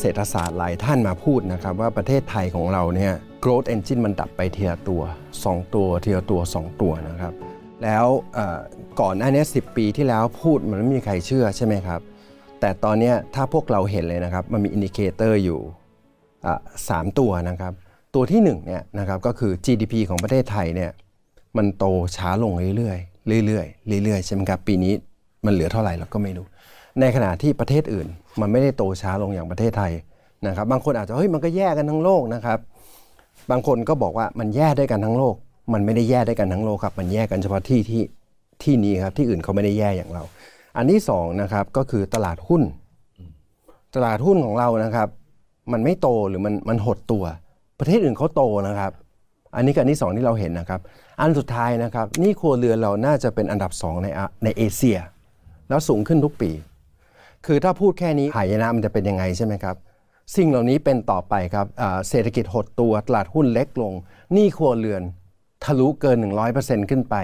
เศรษฐศาสตร์หลายท่านมาพูดนะครับ ว่าประเทศไทยของเราเนี่ย growth engine มันดับไปเทีละตัว 2 ตัวเทีละตัว 2 ตัวนะครับ แล้วก่อก่อนหน้านี้10 ปีที่แล้วพูดมันไม่มีใครเชื่อใช่ไหมครับ แต่ตอนนี้ถ้าพวกเราเห็นเลยนะครับ มันมีอินดิเคเตอร์อยู่สามตัวนะครับ ตัวที่1เนี่ยนะครับก็คือ GDP ของประเทศไทยเนี่ยมันโตช้าลงเรื่อยๆเรื่อยๆเรื่อยๆใช่ไหมครับปีนี้มันเหลือเท่าไหร่เราก็ไม่รู้ ในขณะที่ประเทศอื่น มันไม่ได้โตช้าลงอย่างประเทศไทยนะครับ บางคนอาจจะเฮ้ยมันก็แย่กันทั้งโลกนะครับ บางคนก็บอกว่ามันแย่ด้วยกันทั้งโลก มันไม่ได้แย่ด้วยกันทั้งโลกครับ มันแย่กันเฉพาะที่ที่ที่นี้ครับที่อื่นเขาไม่ได้แย่อย่างเรา อันที่สองนะครับก็คือตลาดหุ้น ตลาดหุ้นของเรานะครับ มันไม่โตหรือมันมันหดตัว ประเทศอื่นเขาโตนะครับ อันนี้กับอันที่สองที่เราเห็นนะครับ อันสุดท้ายนะครับนี่ครัวเรือนเราน่าจะเป็นอันดับสองในในเอเชีย แล้วสูงขึ้นทุกปี คือถ้าพูดแค่นี้หายนะมันจะเป็นยังไงใช่ไหมครับ สิ่งเหล่านี้เป็นต่อไปครับเศรษฐกิจหดตัวตลาดหุ้นเล็กลงหนี้ครัวเรือน ทะลุเกิน 100%ขึ้นไป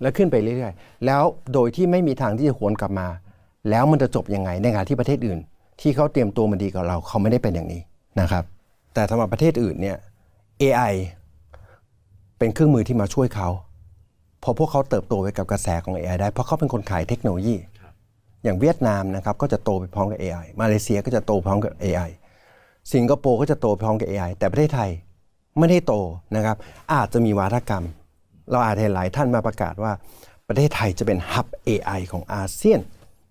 แล้วขึ้นไปเรื่อยๆ แล้วโดยที่ไม่มีทางที่จะหวนกลับมา แล้วมันจะจบยังไงในขณะที่ประเทศอื่น ที่เขาเตรียมตัวมาดีกว่าเราเขาไม่ได้เป็นอย่างนี้นะครับ แต่สำหรับประเทศอื่นเนี่ย AI เป็นเครื่องมือที่มาช่วยเขาเพราะพวกเขาเติบโตไปกับกระแสของ AI ได้เพราะเขาเป็นคนขายเทคโนโลยี อย่างเวียดนามนะครับก็จะโตไปพร้อมกับ AI มาเลเซียก็จะโตพร้อมกับ AI สิงคโปร์ก็จะโตพร้อมกับ AI แต่ประเทศไทยไม่ได้โตนะครับ อาจจะมีวาทกรรม เราอาจเห็นหลายท่านมาประกาศว่า ประเทศไทยจะเป็นฮับ AI ของอาเซียน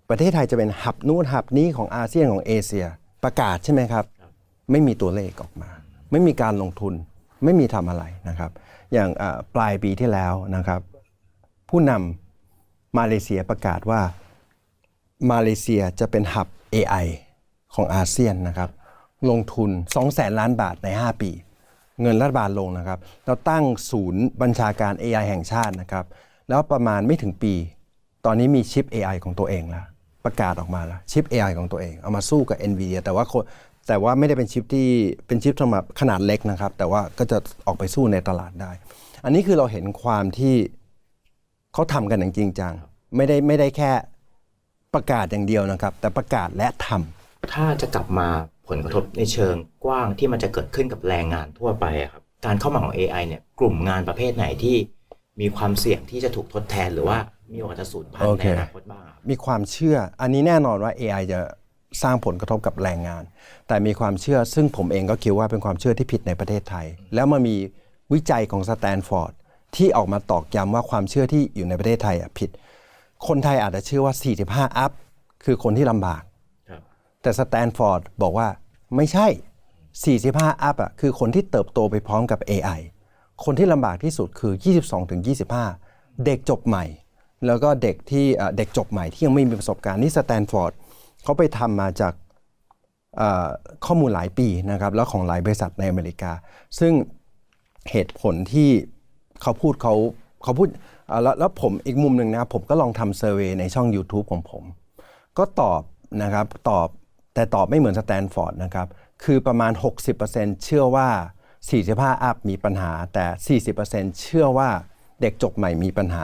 ประเทศไทยจะเป็นฮับนู่นฮับนี้ของอาเซียนของเอเชีย ประกาศใช่ไหมครับ ไม่มีตัวเลขออกมา ไม่มีการลงทุนไม่มีทำอะไรนะครับ อย่างปลายปีที่แล้วนะครับ ผู้นำมาเลเซียประกาศว่า มาเลเซียจะเป็นหับ AI ของอาเซียนนะครับ ลงทุน 2 0 0แสนล้านบาทใน 5 ปี เงินรัฐบาลลงนะครับ เราตั้งศูนย์บัญชาการ AI แห่งชาตินะครับ แล้วประมาณไม่ถึงปี ตอนนี้มีชิป AI ของตัวเองแล้วประกาศออกมาแล้วชิป AI ของตัวเอง เอามาสู้กับ NVIDIA แต่ว่าแต่ว่าไม่ได้เป็นชิปที่เป็นชิปสำหรับขนาดเล็กนะครับ แต่ว่าก็จะออกไปสู้ในตลาดได้ อันนี้คือเราเห็นความที่เขาทำกันอย่างจริงจังไม่ได้ไม่ได้แค่ ประกาศอย่างเดียวนะครับ แต่ประกาศและทำถ้าจะกลับมาผลกระทบในเชิงกว้างที่มันจะเกิดขึ้นกับแรงงานทั่วไปอะครับการเข้ามาของ AI เนี่ยกลุ่มงานประเภทไหนที่มีความเสี่ยงที่จะถูกทดแทนหรือว่ามีโอกาสจะสูญพันธุ์โอในเคอนาคตบ้างอะครับมีความเชื่อ อันนี้แน่นอนว่า AI จะสร้างผลกระทบกับแรงงาน แต่มีความเชื่อซึ่งผมเองก็คิดว่าเป็นความเชื่อที่ผิดในประเทศไทย แล้วมันมีวิจัยของสแตนฟอร์ดที่ออกมาตอกย้ำว่าความเชื่อที่อยู่ในประเทศไทยอะผิด คนไทยอาจจะเชื่อว่า 45 อัพ คือคนที่ลำบากครับแต่สแตนฟอร์ดบอกว่าไม่ใช่ 45 อัพอะคือคนที่เติบโตไปพร้อมกับ AI คนที่ลำบากที่สุดคือ 22ถึง25 เด็กจบใหม่ แล้วก็เด็กที่เอ่อเด็กจบใหม่ที่ยังไม่มีประสบการณ์นี่สแตนฟอร์ดเขาไปทำมาจากเอ่อข้อมูลหลายปีนะครับแล้วของหลายบริษัทในอเมริกา ซึ่งเหตุผลที่เขาพูดเขา เขาพูดแล้วแล้วผมอีกมุมหนึ่งนะผมก็ลองทำเซอร์เวยในช่อง YouTube ของผม ก็ตอบนะครับตอบแต่ตอบไม่เหมือนสแตนฟอร์ดนะครับคือประมาณ 60%เชื่อว่า 45 อัพมีปัญหา แต่ 40%เชื่อว่าเด็กจบใหม่มีปัญหา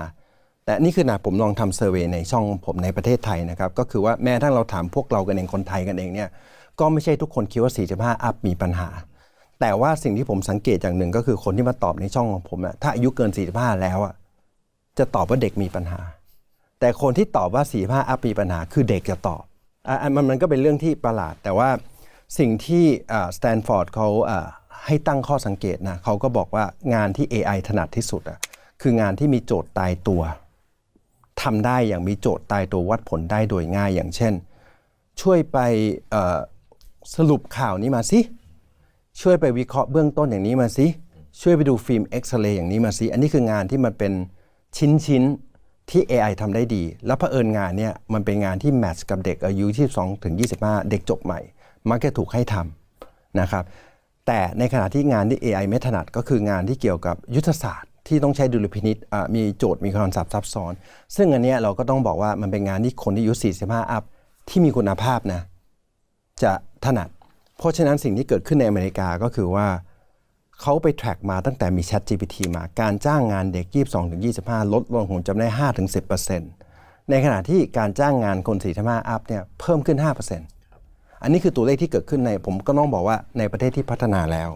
แต่นี่คือนะผมลองทำเซอร์เวยในช่องผมในประเทศไทยนะครับก็คือว่าแม้ทั้งเราถามพวกเรากันเองคนไทยกันเองเนี่ยก็ไม่ใช่ทุกคนคิดว่า 45 อัพมีปัญหา แต่ว่าสิ่งที่ผมสังเกตอย่างหนึ่งก็คือคนที่มาตอบในช่องของผมอะถ้าอายุเกิน 45 แล้วอะจะตอบว่าเด็กมีปัญหา แต่คนที่ตอบว่า45อัพมีปัญหา คือเด็กจะตอบอะมันมันก็เป็นเรื่องที่ประหลาด แต่ว่าสิ่งที่สแตนฟอร์ดเขาอ่าให้ตั้งข้อสังเกตนะเขาก็บอกว่างานที่ AI ถนัดที่สุดอะคืองานที่มีโจทย์ตายตัวทำได้อย่างมีโจทย์ตายตัววัดผลได้โดยง่ายอย่างเช่น ช่วยไปเอ่อสรุปข่าวนี้มาสิ ช่วยไปวิเคราะห์เบื้องต้นอย่างนี้มาสิช่วยไปดูฟิล์มเอ็กซเรย์อย่างนี้มาสิอันนี้คืองานที่มันเป็นชิ้นๆที่ AI ทำได้ดี แล้วเผอิญงานเนี่ยมันเป็นงานที่แมทช์กับเด็กอายุ22ถึง25 เด็กจบใหม่ มักจะถูกให้ทำนะครับแต่ในขณะที่งานที่ AI ไม่ถนัดก็คืองานที่เกี่ยวกับยุทธศาสตร์ ที่ต้องใช้ดุลพินิษอะมีโจทย์มีคำศัพท์ซับซ้อน ซึ่งอันเนี้ยเราก็ต้องบอกว่ามันเป็นงานที่คนที่อายุ45 อัพที่มีคุณภาพนะจะถนัด เพราะฉะนั้นสิ่งที่เกิดขึ้นในอเมริกาก็คือว่าเขาไป track มาตั้งแต่มี Chat GPT มาการจ้างงานเด็ก 22-25 ลดลงผมจำได้ 5-10%ในขณะที่การจ้างงานคน45อัพเนี่ยเพิ่มขึ้น 5%อันนี้คือตัวเลขที่เกิดขึ้นในผมก็ต้องบอกว่าในประเทศที่พัฒนาแล้ว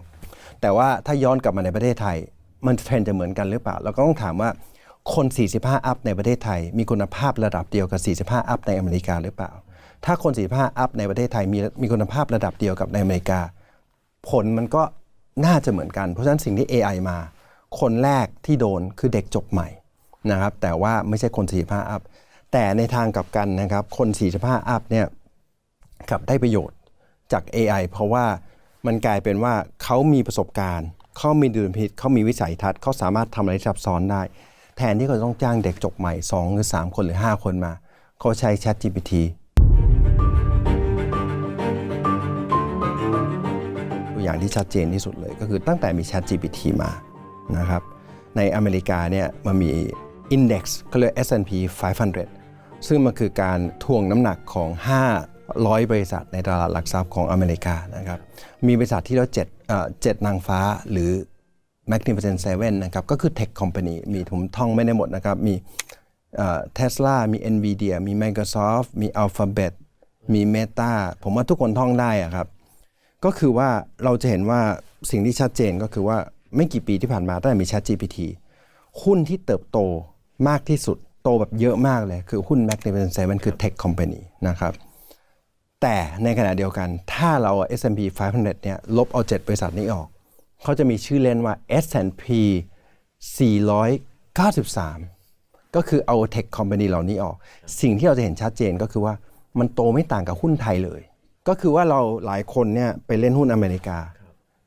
แต่ว่าถ้าย้อนกลับมาในประเทศไทย มันเทรนจะเหมือนกันหรือเปล่า เราก็ต้องถามว่าคน 45 อัพในประเทศไทย มีคุณภาพระดับเดียวกับ 45 อัพในอเมริกาหรือเปล่า ถ้าคน 45 อัพในประเทศไทยมีมีคุณภาพระดับเดียวกับในอเมริกา ผลมันก็น่าจะเหมือนกัน เพราะฉะนั้นสิ่งที่ AI มา คนแรกที่โดนคือเด็กจบใหม่นะครับ แต่ว่าไม่ใช่คน 45 อัพ แต่ในทางกลับกันนะครับ คน 45 อัพเนี่ยกลับได้ประโยชน์จาก AI เพราะว่ามันกลายเป็นว่าเขามีประสบการณ์เขามีดุลพินิจเขามีวิสัยทัศน์เขาสามารถทำอะไรซับซ้อนได้ แทนที่เขาต้องจ้างเด็กจบใหม่ 2 หรือ 3 คนหรือ 5 คนมา เขาใช้ Chat GPT ตัวอย่างที่ชัดเจนที่สุดเลย ก็คือตั้งแต่มี Chat GPT มานะครับในอเมริกาเนี่ยมันมี Index เขาเรียก S&P 500 ซึ่งมันคือการทวงน้ำหนักของ 500 บริษัทในตลาดหลักทรัพย์ของอเมริกานะครับมีบริษัทที่เราเจ็ดเจ็ดนางฟ้าหรือ Magnificent Seven นะครับก็คือ Tech Company มีผมท่องไม่ได้หมดนะครับ มีเทสลามี NVIDIA มี Microsoft มี Alphabet มี Meta ผมว่าทุกคนท่องได้อะครับ ก็คือว่าเราจะเห็นว่าสิ่งที่ชัดเจนก็คือว่าไม่กี่ปีที่ผ่านมาตั้งแต่มี Chat GPT หุ้นที่เติบโตมากที่สุดโตแบบเยอะมากเลย คือหุ้น Magnificent Seven คือ Tech Company นะครับ แต่ในขณะเดียวกันถ้าเรา S&P 500 เนี่ยลบเอา 7 บริษัทนี้ออก เขาจะมีชื่อเล่นว่า S&P 493 ก็คือเอา Tech Company เหล่านี้ออก สิ่งที่เราจะเห็นชัดเจนก็คือว่า มันโตไม่ต่างกับหุ้นไทยเลย ก็คือว่าเราหลายคนเนี่ยไปเล่นหุ้นอเมริกา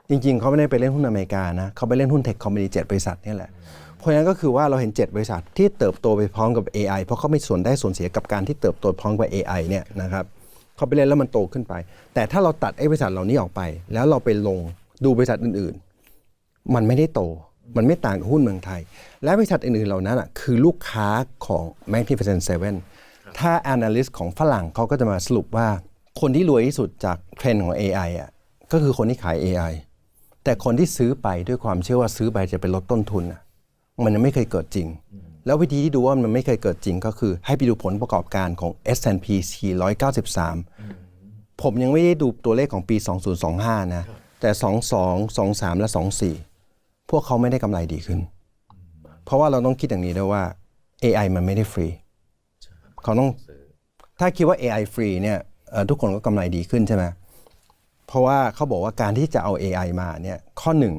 จริงๆ เขาไม่ได้ไปเล่นหุ้นอเมริกานะเขาไปเล่นหุ้น Tech Company 7บริษัทนี่แหละเพราะฉะนั้นก็คือว่าเราเห็น 7 บริษัทที่เติบโตไปพร้อมกับ AI เพราะเขาไม่ส่วนได้ส่วนเสียกับการที่เติบโตพร้อมกับ AI เนี่ยนะครับเขาไปเล่นแล้วมันโตขึ้นไป แต่ถ้าเราตัดไอ้บริษัทเหล่านี้ออกไป แล้วเราไปลงดูบริษัทอื่นๆ มันไม่ได้โต มันไม่ต่างกับหุ้นเมืองไทย และบริษัทอื่นๆเหล่านั้นอะคือลูกค้าของ Magnificent Seven ถ้า analyst ของฝรั่งเขาก็จะมาสรุปว่า คนที่รวยที่สุดจากเทรนด์ของ AI อะก็คือคนที่ขาย AI แต่คนที่ซื้อไปด้วยความเชื่อว่าซื้อไปจะเป็นลดต้นทุนอะมันยังไม่เคยเกิดจริง แล้ววิธีที่ดูว่ามันไม่เคยเกิดจริงก็คือ ให้ไปดูผลประกอบการของ S&P 493 ผมยังไม่ได้ดูตัวเลขของปี 2025 นะ แต่ 22 23 และ 24 พวกเขาไม่ได้กำไรดีขึ้น เพราะว่าเราต้องคิดอย่างนี้ด้วยว่า AI มันไม่ได้ฟรี เขาต้องถ้าคิดว่า AI ฟรีเนี่ยเอ่อทุกคนก็กำไรดีขึ้นใช่ไหมเพราะว่าเขาบอกว่าการที่จะเอา AI มาเนี่ยข้อหนึ่ง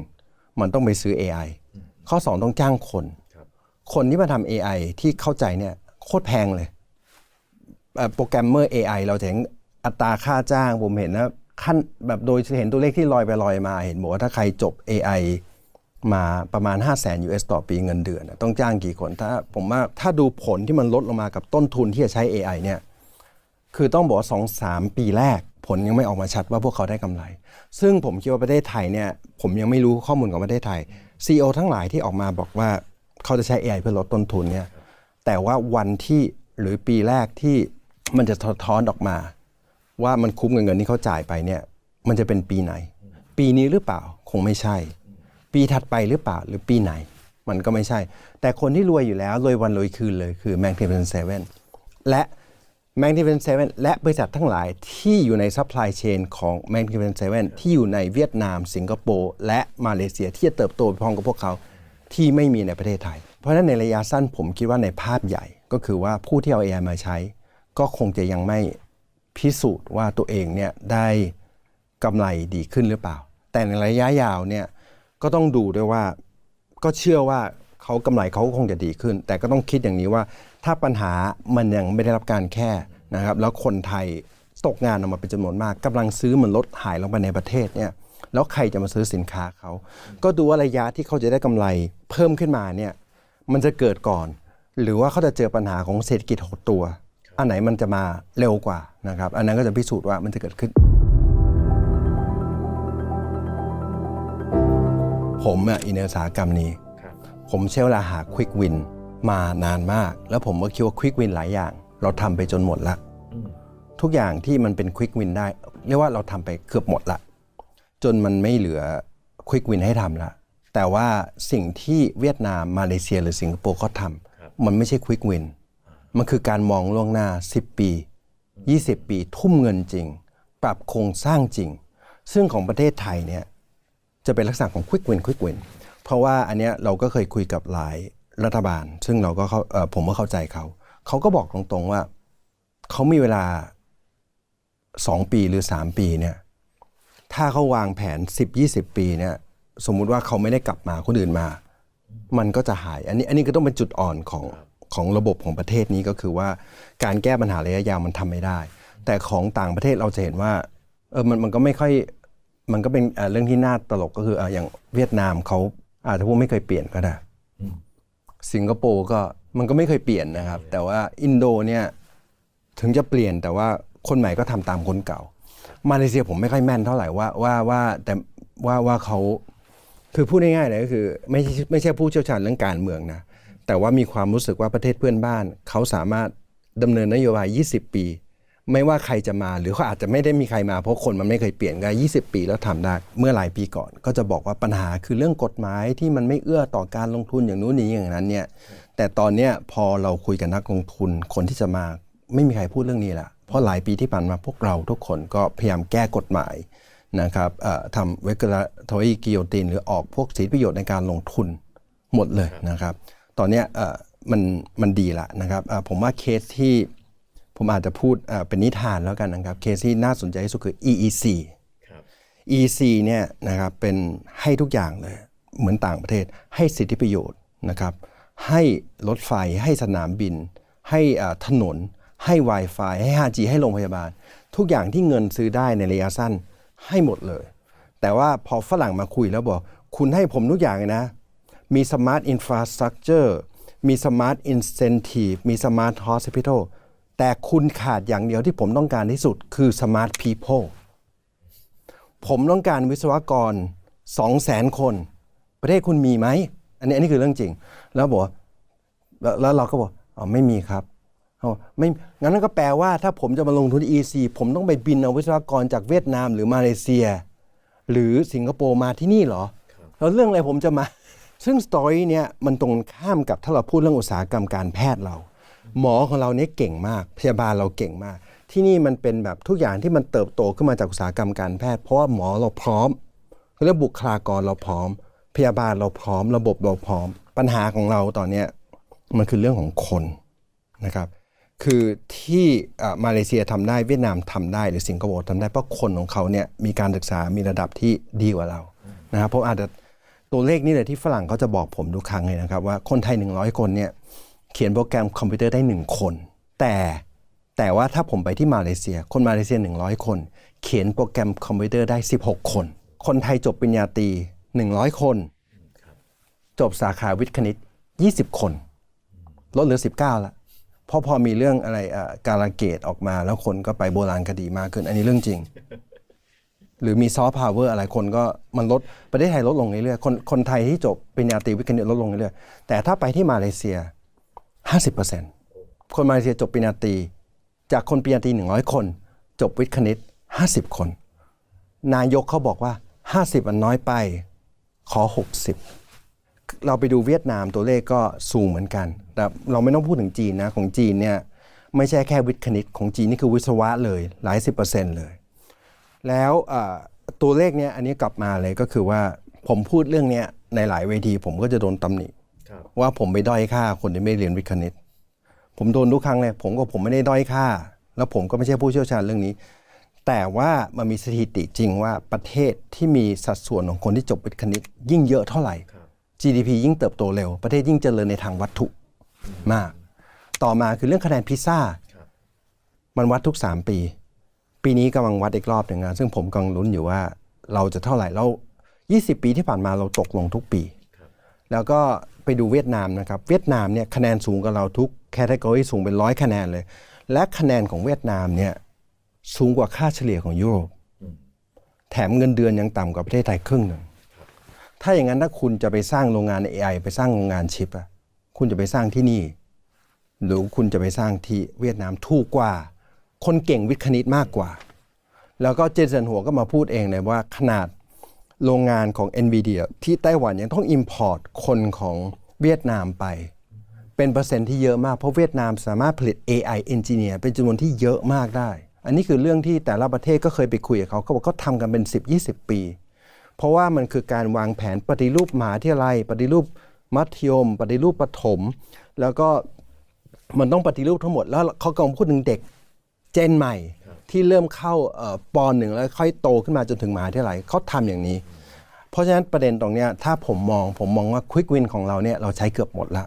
มันต้องไปซื้อ AI ข้อสองต้องจ้างคน คนที่มาทำ AI ที่เข้าใจเนี่ยโคตรแพงเลยเอ่อโปรแกรมเมอร์ AI เราจะเห็นอัตราค่าจ้างผมเห็นนะขั้นแบบโดยเห็นตัวเลขที่ลอยไปลอยมา เห็นบอกว่าถ้าใครจบ AI มาประมาณ 5 0 0 0 0 US ต่อปีเงินเดือน ต้องจ้างกี่คน ถ้าผมว่าถ้าดูผลที่มันลดลงมากับต้นทุนที่จะใช้ AI เนี่ยคือต้องบอกว่าสองสามปีแรก ผลยังไม่ออกมาชัดว่าพวกเขาได้กำไร ซึ่งผมคิดว่าประเทศไทยเนี่ยผมยังไม่รู้ข้อมูลของประเทศไทย CEO ทั้งหลายที่ออกมาบอกว่าเขาจะใช้ AI เพื่อลดต้นทุนเนี่ยแต่ว่าวันที่หรือปีแรกที่มันจะสะท้อนออกมา ว่ามันคุ้มกับเงินที่เขาจ่ายไปเนี่ยมันจะเป็นปีไหน ปีนี้หรือเปล่าคงไม่ใช่ ปีถัดไปหรือเปล่าหรือปีไหน มันก็ไม่ใช่ แต่คนที่รวยอยู่แล้ว รวยวันรวยคืนเลยคือ Magnificent Seven และ Magnificent Seven และบริษัททั้งหลายที่อยู่ใน supply chain ของ Magnificent Seven ที่อยู่ในเวียดนาม สิงคโปร์และมาเลเซียที่จะเติบโตไปพร้อมกับพวกเขาที่ไม่มีในประเทศไทย เพราะฉะนั้นในระยะสั้นผมคิดว่าในภาพใหญ่ ก็คือว่าผู้ที่เอา AI มาใช้ ก็คงจะยังไม่พิสูจน์ว่าตัวเองเนี่ยได้กำไรดีขึ้นหรือเปล่า แต่ในระยะยาวเนี่ย ก็ต้องดูด้วยว่าก็เชื่อว่าเขากำไรเขาคงจะดีขึ้น แต่ก็ต้องคิดอย่างนี้ว่า ถ้าปัญหามันยังไม่ได้รับการแค่นะครับ แล้วคนไทยตกงานออกมาเป็นจำนวนมากกำลังซื้อเหมันลดหายลงไปในประเทศเนี่ยแล้วใครจะมาซื้อสินค้าเขา ก็ดูว่าระยะที่เขาจะได้กำไรเพิ่มขึ้นมาเนี่ยมันจะเกิดก่อน หรือว่าเขาจะเจอปัญหาของเศรษฐกิจหดตัว อันไหนมันจะมาเร็วกว่านะครับ อันนั้นก็จะพิสูจน์ว่ามันจะเกิดขึ้น ผมอะอินในอุตสาหกรรมนี้ครับผมใช้เวลาหาควิกวินมานานมาก แล้วผมก็คิดว่าควิกวินหลายอย่าง เราทำไปจนหมดละอืมทุกอย่างที่มันเป็นควิกวินได้ เรียกว่าเราทำไปเกือบหมดละ จนมันไม่เหลือควิกวินให้ทำละ แต่ว่าสิ่งที่เวียดนามมาเลเซียหรือสิงคโปร์เขาทำมันไม่ใช่ควิกวินมันคือการมองล่วงหน้า 10 ปี 20 ปีทุ่มเงินจริง ปรับโครงสร้างจริง ซึ่งของประเทศไทยเนี่ย จะเป็นลักษณะของ quick win quick win เพราะว่าอันเนี้ยเราก็เคยคุยกับหลายรัฐบาล ซึ่งเราก็เข้าผมก็เข้าใจเขา เขาก็บอกตรงๆว่า เขามีเวลา 2 ปีหรือ 3 ปีเนี่ยถ้าเขาวางแผน 10-20 ปีเนี่ยสมมุติว่าเขาไม่ได้กลับมาคนอื่นมา มันก็จะหาย อันนี้อันนี้ก็ต้องเป็นจุดอ่อนของของระบบของประเทศนี้ก็คือว่าการแก้ปัญหาระยะยาวมันทำไม่ได้ แต่ของต่างประเทศเราจะเห็นว่าเออมันมันก็ไม่ค่อย มันก็เป็นเอ่อเรื่องที่น่าตลกก็คือเอ่ออย่างเวียดนามเขาอาจจะพูดไม่เคยเปลี่ยนก็ได้สิงคโปร์ก็มันก็ไม่เคยเปลี่ยนนะครับ แต่ว่าอินโดเนี่ยถึงจะเปลี่ยนแต่ว่าคนใหม่ก็ทำตามคนเก่า มาเลเซียผมไม่ค่อยแม่นเท่าไหร่ว่าว่าว่าแต่ว่าว่าเขาคือพูดง่ายๆเลยก็คือไม่ใช่ไม่ใช่ผู้เชี่ยวชาญเรื่องการเมืองนะแต่ว่ามีความรู้สึกว่าประเทศเพื่อนบ้าน เขาสามารถดำเนินนโยบาย 20 ปี ไม่ว่าใครจะมาหรือเขาอาจจะไม่ได้มีใครมาเพราะคนมันไม่เคยเปลี่ยนกัน20 ปีแล้วทำได้ เมื่อหลายปีก่อน ก็จะบอกว่าปัญหาคือเรื่องกฎหมายที่มันไม่เอื้อต่อการลงทุนอย่างนู้นนี้อย่างนั้นเนี่ยแต่ตอนเนี้ยพอเราคุยกับนักลงทุนคนที่จะมาไม่มีใครพูดเรื่องนี้ละเพราะหลายปีที่ผ่านมาพวกเราทุกคนก็พยายามแก้กฎหมายนะครับทำ regulatory guillotine หรือออกพวกสิทธิประโยชน์ในการลงทุนหมดเลยนะครับ ตอนนี้มันมันดีละนะครับผมว่าเคสที่ ผมอาจจะพูดเอ่อเป็นนิทานแล้วกันนะครับเคสที่น่าสนใจที่สุดคือ EEC EC เนี่ยนะครับเป็นให้ทุกอย่างเลยเหมือนต่างประเทศให้สิทธิประโยชน์นะครับให้รถไฟให้สนามบิน ให้อ่าถนน ให้ Wi-Fi ให้ 5G ให้โรงพยาบาล ทุกอย่างที่เงินซื้อได้ในระยะสั้นให้หมดเลย แต่ว่าพอฝรั่งมาคุยแล้วบอก คุณให้ผมทุกอย่างเลยนะ มี Smart Infrastructure มี Smart Incentive มี Smart Hospital แต่คุณขาดอย่างเดียวที่ผมต้องการที่สุดคือ Smart People ผมต้องการวิศวกร 2 0 0แสนคน ประเทศคุณมีไหม อันนี้อันนี้คือเรื่องจริง แล้วบอกว่าแล้วแล้วเราก็บอกอ๋อไม่มีครับเขาบอกไม่งั้นก็แปลว่าถ้าผมจะมาลงทุน EC ผมต้องไปบินเอาวิศวกรจากเวียดนามหรือมาเลเซีย หรือสิงคโปร์มาที่นี่เหรอแล้วเรื่องอะไรผมจะมา ซึ่งสตอรี่เนี่ยมันตรงข้ามกับถ้าเราพูดเรื่องอุตสาหกรรมการแพทย์เรา หมอของเราเนี่ยเก่งมาก พยาบาลเราเก่งมาก ที่นี่มันเป็นแบบทุกอย่างที่มันเติบโตขึ้นมาจากอุตสาหกรรมการแพทย์ เพราะว่าหมอเราพร้อมเรื่องบุคลากรเราพร้อม พยาบาลเราพร้อม ระบบเราพร้อม ปัญหาของเราตอนเนี้ยมันคือเรื่องของคนนะครับ คือที่มาเลเซียทำได้เวียดนามทำได้หรือสิงคโปร์ทำได้เพราะคนของเขาเนี่ยมีการศึกษามีระดับที่ดีกว่าเรานะครับเพราะอาจจะตัวเลขนี่เลยที่ฝรั่งเขาจะบอกผมทุกครั้งเลยนะครับว่าคนไทย 100 คนเนี่ย เขียนโปรแกรมคอมพิวเตอร์ได้ 1 คน แต่แต่ว่าถ้าผมไปที่มาเลเซีย คนมาเลเซีย 100 คน เขียนโปรแกรมคอมพิวเตอร์ได้ 16 คน คนไทยจบปริญญาตรี 100 คน จบสาขาวิทย์คณิต 20 คนลดเหลือ 19ล้วเพราะพอมีเรื่องอะไรการาเกตออกมาแล้วคนก็ไปโบราณคดีมากขึ้น อันนี้เรื่องจริง หรือมีซอฟต์พาวเวอร์อะไรคนก็มันลดประเทศไทยลดลงเรื่อยๆคนคนไทยที่จบปริญญาตรีวิทย์คณิตลดลงเรื่อยๆแต่ถ้าไปที่มาเลเซีย 50%คนมาเลเซียจบปริญญาตรีจากคนปริญญาตรี100 คน จบวิทย์คณิต 50 คน นายกเขาบอกว่า 50มันน้อยไปขอ 60 เราไปดูเวียดนามตัวเลขก็สูงเหมือนกัน แต่เราไม่ต้องพูดถึงจีนนะ ของจีนเนี่ยไม่ใช่แค่วิทย์คณิต ของจีนนี่คือวิศวะเลยหลายสิบเปอร์เซ็นต์เลย แล้วตัวเลขเนี้ยอันนี้กลับมาเลยก็คือว่าผมพูดเรื่องเนี้ยในหลายเวทีผมก็จะโดนตำหนิ ว่าผมไปด้อยค่าคนที่ไม่เรียนวิทย์คณิต ผมโดนทุกครั้งเลยผมก็ผมไม่ได้ด้อยค่า แล้วผมก็ไม่ใช่ผู้เชี่ยวชาญเรื่องนี้ แต่ว่ามันมีสถิติจริงว่าประเทศที่มีสัดส่วนของคนที่จบวิทย์คณิต ยิ่งเยอะเท่าไหร่ GDP ยิ่งเติบโตเร็ว ประเทศยิ่งเจริญในทางวัตถุมาก ต่อมาคือเรื่องคะแนนพิซซ่า มันวัดทุก 3 ปี ปีนี้กำลังวัดอีกรอบหนึ่งนะซึ่งผมกำลังลุ้นอยู่ว่าเราจะเท่าไหร่เรา 20 ปีที่ผ่านมาเราตกลงทุกปี แล้วก็ ไปดูเวียดนามนะครับ เวียดนามเนี่ยคะแนนสูงกว่าเราทุกแคตตากรีสูงเป็นร้อยคะแนนเลย และคะแนนของเวียดนามเนี่ยสูงกว่าค่าเฉลี่ยของยุโรป แถมเงินเดือนยังต่ำกว่าประเทศไทยครึ่งหนึ่ง ถ้าอย่างนั้นถ้าคุณจะไปสร้างโรงงาน AI ไปสร้างโรงงานชิปอะคุณจะไปสร้างที่นี่ หรือคุณจะไปสร้างที่เวียดนามถูกกว่า คนเก่งวิทย์คณิตมากกว่า แล้วก็เจสันหัวก็มาพูดเองเลยว่าขนาด โรงงานของ NVIDIA ที่ไต้หวันยังต้อง Import คนของเวียดนามไป เป็นเปอร์เซ็นต์ที่เยอะมาก เพราะเวียดนามสามารถผลิต AI Engineer เป็นจำนวนที่เยอะมากได้ อันนี้คือเรื่องที่แต่ละประเทศก็เคยไปคุยกับเขาเขาบอกเขาทำกันเป็น 10 20 ปี เพราะว่ามันคือการวางแผนปฏิรูปมหาวิทยาลัย ปฏิรูปมัธยม ปฏิรูปประถม แล้วก็มันต้องปฏิรูปทั้งหมด แล้วเขากำลังพูดถึงเด็ก เจนใหม่ที่เริ่มเข้าเอ่อปหนึ่งแล้วค่อยโตขึ้นมาจนถึงมหาวิทยาลัยเขาทำอย่างนี้ เพราะฉะนั้นประเด็นตรงเนี้ยถ้าผมมองผมมองว่าควิกวินของเราเนี่ยเราใช้เกือบหมดละ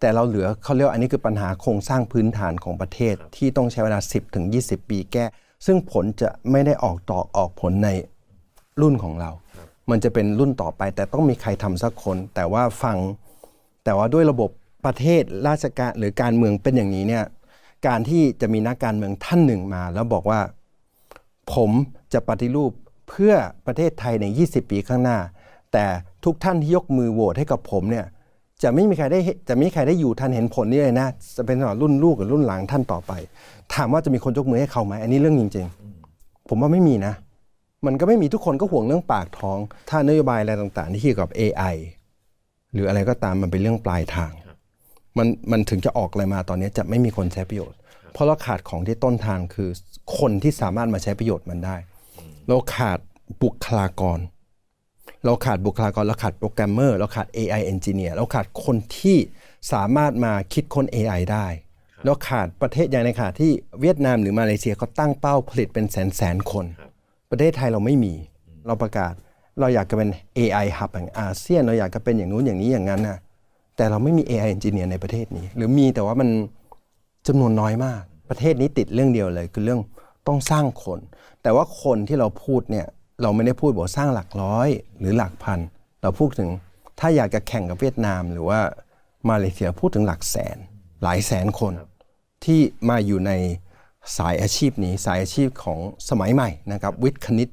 แต่เราเหลือเขาเรียกว่าอันนี้คือปัญหาโครงสร้างพื้นฐานของประเทศที่ต้องใช้เวลา 10 ถึง 20 ปีแก้ ซึ่งผลจะไม่ได้ออกดอกออกผลในรุ่นของเรา มันจะเป็นรุ่นต่อไป แต่ต้องมีใครทำสักคน แต่ว่าฟังแต่ว่าด้วยระบบประเทศราชการหรือการเมืองเป็นอย่างนี้เนี่ย การที่จะมีนักการเมืองท่านหนึ่งมา แล้วบอกว่า ผมจะปฏิรูปเพื่อประเทศไทยใน 20 ปีข้างหน้า แต่ทุกท่านที่ยกมือโหวตให้กับผมเนี่ยจะไม่มีใครได้จะไม่มีใครได้อยู่ทันเห็นผลนี้เลยนะ จะเป็นสำหรับรุ่นลูกกับรุ่นหลังท่านต่อไป ถามว่าจะมีคนยกมือให้เขาไหมอันนี้เรื่องจริง ๆ ผมว่าไม่มีนะ มันก็ไม่มีทุกคนก็ห่วงเรื่องปากท้อง ถ้านโยบายอะไรต่างๆ ที่เกี่ยวกับ AI หรืออะไรก็ตามมันเป็นเรื่องปลายทาง มันมันถึงจะออกอะไรมาตอนนี้จะไม่มีคนใช้ประโยชน์ เพราะเราขาดของที่ต้นทางคือคนที่สามารถมาใช้ประโยชน์มันได้ เราขาดบุคลากร เราขาดบุคลากร เราขาดโปรแกรมเมอร์ เราขาด AI engineer เราขาดคนที่สามารถมาคิดค้น AI ได้ เราขาดประเทศอย่างในขาดที่เวียดนามหรือมาเลเซียเขาตั้งเป้าผลิตเป็นแสนแสนคน ประเทศไทยเราไม่มี เราประกาศ เราอยากจะเป็น AI hub แห่งอาเซียน เราอยากจะเป็นอย่างนู้นอย่างนี้อย่างนั้นนะ แต่เราไม่มี AI engineer ในประเทศนี้ หรือมีแต่ว่ามันจำนวนน้อยมาก ประเทศนี้ติดเรื่องเดียวเลย คือเรื่องต้องสร้างคน แต่ว่าคนที่เราพูดเนี่ยเราไม่ได้พูดบอกสร้างหลักร้อย หรือหลักพัน เราพูดถึงถ้าอยากจะแข่งกับเวียดนาม หรือว่ามาเลเซียพูดถึงหลักแสน หลายแสนคนที่มาอยู่ในสายอาชีพนี้สายอาชีพของสมัยใหม่นะครับวิทย์คณิต